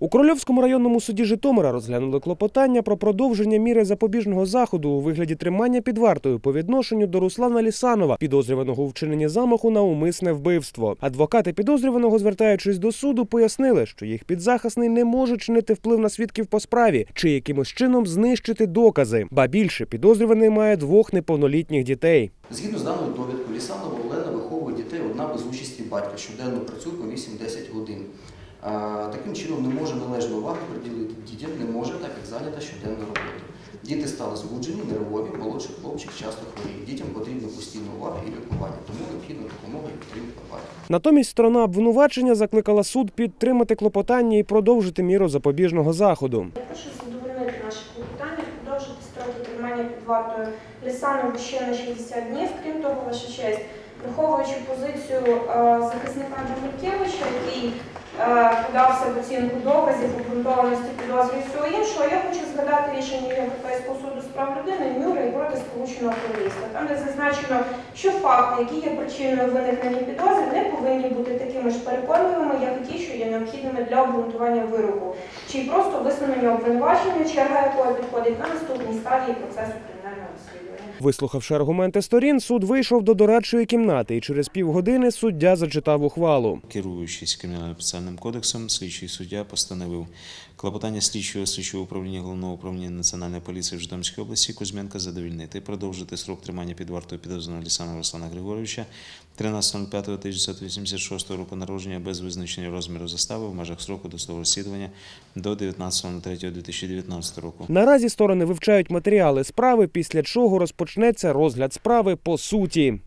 У Корольовському районному суді Житомира розглянули клопотання про продовження міри запобіжного заходу у вигляді тримання під вартою по відношенню до Руслана Лісанова, підозрюваного у вчиненні замаху на умисне вбивство. Адвокати підозрюваного, звертаючись до суду, пояснили, що їх підзахисний не може чинити вплив на свідків по справі чи якимось чином знищити докази. Ба більше підозрюваний має двох неповнолітніх дітей. Згідно з даною довідкою, Лісанова Олена виховує дітей одна без участі батька, щоденно працює по 8-10 годин. Таким чином не може належно уваги приділити дітям, не може, так як зайнята щоденно роботою. Діти стали збуджені, нервові, молодший хлопчик часто хворіє. Дітям потрібна постійна увага і лікування, тому необхідна допомога і підтримка батька. Натомість сторона обвинувачення закликала суд підтримати клопотання і продовжити міру запобіжного заходу. Я прошу задовольнити наше клопотання, продовжити строки тримання під вартою Лісанову ще на 60 днів. Крім того, ваша честь, враховуючи позицію е, захисника Джамількевича, який подався в оцінку доказів, обґрунтованості підозрів і всього іншого, я хочу згадати рішення Європейського суду з прав людини Сполученого Королівства. Там де зазначено, що факти, які є причиною виникнення підозри, не повинні бути такими ж переконливими, як і ті, що є необхідними для обґрунтування вироку, чи й просто висунення обвинувачення, черга якої підходить на наступній стадії процесу кримінального розслідування. Вислухавши аргументи сторін, суд вийшов до дорадчої кімнати, і через півгодини суддя зачитав ухвалу. Керуючись кримінально-процесуальним кодексом, слідчий суддя постановив клопотання слідчого слідчого управління головного управління національної поліції в Житомирській області Кузьменка задовільнити, продовжити срок тримання під вартою підозрюваного Лісана Руслана Григоровича 13.05.1986 року народження без визначення розміру застави в межах сроку досудового розслідування до 19.03.2019 року. Наразі сторони вивчають матеріали справи, після чого розпочнеться розгляд справи по суті.